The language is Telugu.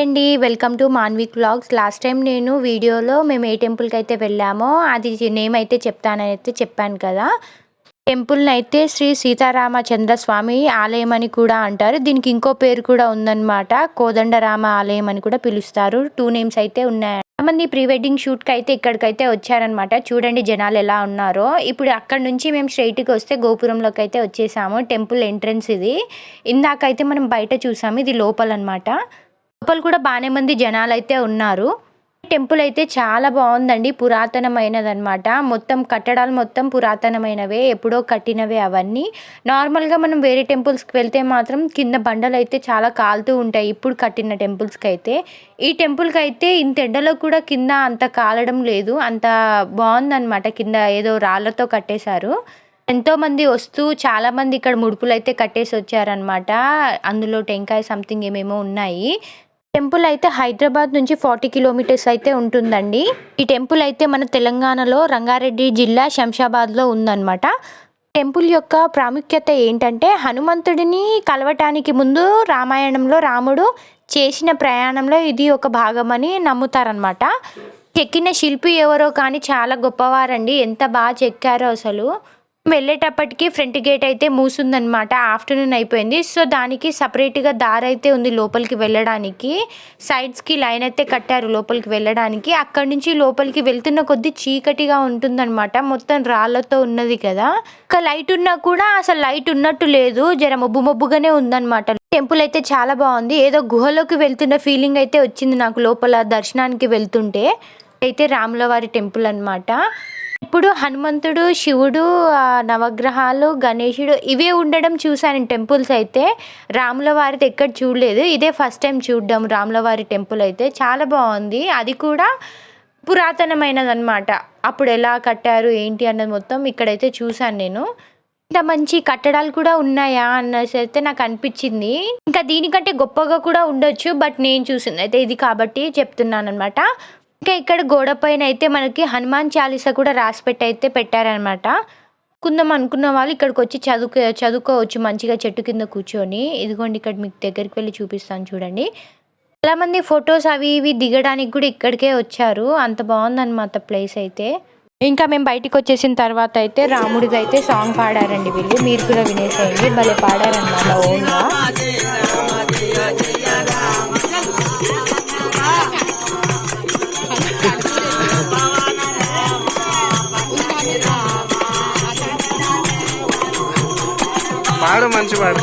అండి welcome to Manvik blogs last time నేను వీడియోలో మేము ఏ టెంపుల్కి అయితే వెళ్ళామో అది నేమ్ అయితే చెప్తానని అయితే చెప్పాను కదా. టెంపుల్ని అయితే శ్రీ సీతారామచంద్ర స్వామి ఆలయం అని కూడా అంటారు. దీనికి ఇంకో పేరు కూడా ఉందన్నమాట. కోదండరామ ఆలయం అని కూడా పిలుస్తారు. టూ నేమ్స్ అయితే ఉన్నాయి. మంది ప్రీ వెడ్డింగ్ షూట్కి అయితే ఇక్కడికైతే వచ్చారనమాట చూడండి జనాలు ఎలా ఉన్నారో. ఇప్పుడు అక్కడ నుంచి మేము స్ట్రైట్కి వస్తే గోపురంలోకి అయితే వచ్చేసాము. టెంపుల్ ఎంట్రన్స్ ఇది. ఇందాకైతే మనం బయట చూసాము. ఇది లోపల అనమాట లోపల కూడా బాగానే మంది జనాలు అయితే ఉన్నారు. టెంపుల్ అయితే చాలా బాగుందండి పురాతనమైనదనమాట మొత్తం కట్టడాలు మొత్తం పురాతనమైనవే ఎప్పుడో కట్టినవే అవన్నీ. నార్మల్గా మనం వేరే టెంపుల్స్కి వెళ్తే మాత్రం కింద బండలు అయితే చాలా కాలుతూ ఉంటాయి ఇప్పుడు కట్టిన టెంపుల్స్కి అయితే ఈ టెంపుల్కి అయితే ఇంత ఎండలో కూడా కింద అంత కాలడం లేదు అంత బాగుందనమాట కింద ఏదో రాళ్ళతో కట్టేశారు. ఎంతోమంది వస్తూ చాలామంది ఇక్కడ ముడుపులు అయితే కట్టేసి వచ్చారనమాట అందులో టెంకాయ సంథింగ్ ఏమేమో ఉన్నాయి. టెంపుల్ అయితే హైదరాబాద్ నుంచి ఫార్టీ కిలోమీటర్స్ అయితే ఉంటుందండి. ఈ టెంపుల్ అయితే మన తెలంగాణలో రంగారెడ్డి జిల్లా శంషాబాద్లో ఉందన్నమాట. టెంపుల్ యొక్క ప్రాముఖ్యత ఏంటంటే హనుమంతుడిని కలవటానికి ముందు రామాయణంలో రాముడు చేసిన ప్రయాణంలో ఇది ఒక భాగమని నమ్ముతారనమాట చెక్కిన శిల్పి ఎవరో కానీ చాలా గొప్పవారండి. ఎంత బాగా చెక్కారో అసలు. వెళ్ళేటప్పటికి ఫ్రంట్ గేట్ అయితే మూసిందనమాట ఆఫ్టర్నూన్ అయిపోయింది. సో దానికి సపరేట్గా దారి అయితే ఉంది లోపలికి వెళ్ళడానికి. సైడ్స్కి లైన్ అయితే కట్టారు లోపలికి వెళ్ళడానికి. అక్కడి నుంచి లోపలికి వెళ్తున్న కొద్దీ చీకటిగా ఉంటుందన్నమాట. మొత్తం రాళ్ళతో ఉన్నది కదా. ఒక లైట్ ఉన్నా కూడా అసలు లైట్ ఉన్నట్టు లేదు. జర మబ్బు మబ్బుగానే ఉందన్నమాట. టెంపుల్ అయితే చాలా బాగుంది. ఏదో గుహలోకి వెళ్తున్న ఫీలింగ్ అయితే వచ్చింది నాకు లోపల దర్శనానికి వెళ్తుంటే. అయితే రాములవారి టెంపుల్ అనమాట ఇప్పుడు హనుమంతుడు శివుడు నవగ్రహాలు గణేశుడు ఇవే ఉండడం చూశాను టెంపుల్స్ అయితే. రాముల వారిది ఎక్కడ చూడలేదు. ఇదే ఫస్ట్ టైం చూడడం రాముల వారి టెంపుల్ అయితే. చాలా బాగుంది. అది కూడా పురాతనమైనదన్నమాట. అప్పుడు ఎలా కట్టారు ఏంటి అన్నది మొత్తం ఇక్కడైతే చూశాను నేను. ఇంత మంచి కట్టడాలు కూడా ఉన్నాయా అన్నసి అయితే నాకు అనిపించింది. ఇంకా దీనికంటే గొప్పగా కూడా ఉండొచ్చు బట్ నేను చూసింది అయితే ఇది కాబట్టి చెప్తున్నాను అనమాట ఇంకా ఇక్కడ గోడ పైన అయితే మనకి హనుమాన్ చాలీసా కూడా రాసి పెట్టి అయితే పెట్టారనమాట కుందాం అనుకున్న వాళ్ళు ఇక్కడికి వచ్చి చదువుకో చదువుకోవచ్చు మంచిగా చెట్టు కింద కూర్చొని. ఇదిగోండి ఇక్కడ మీకు దగ్గరికి వెళ్ళి చూపిస్తాను చూడండి. చాలామంది ఫొటోస్ అవి ఇవి దిగడానికి కూడా ఇక్కడికే వచ్చారు. అంత బాగుందన్నమాట ప్లేస్ అయితే. ఇంకా మేము బయటికి వచ్చేసిన తర్వాత అయితే రాముడిది అయితే సాంగ్ పాడారండి వీళ్ళు. మీరు కూడా వినేసేయండి. భలే పాడారనమాట ఓన్గా వాడు మంచివాడు.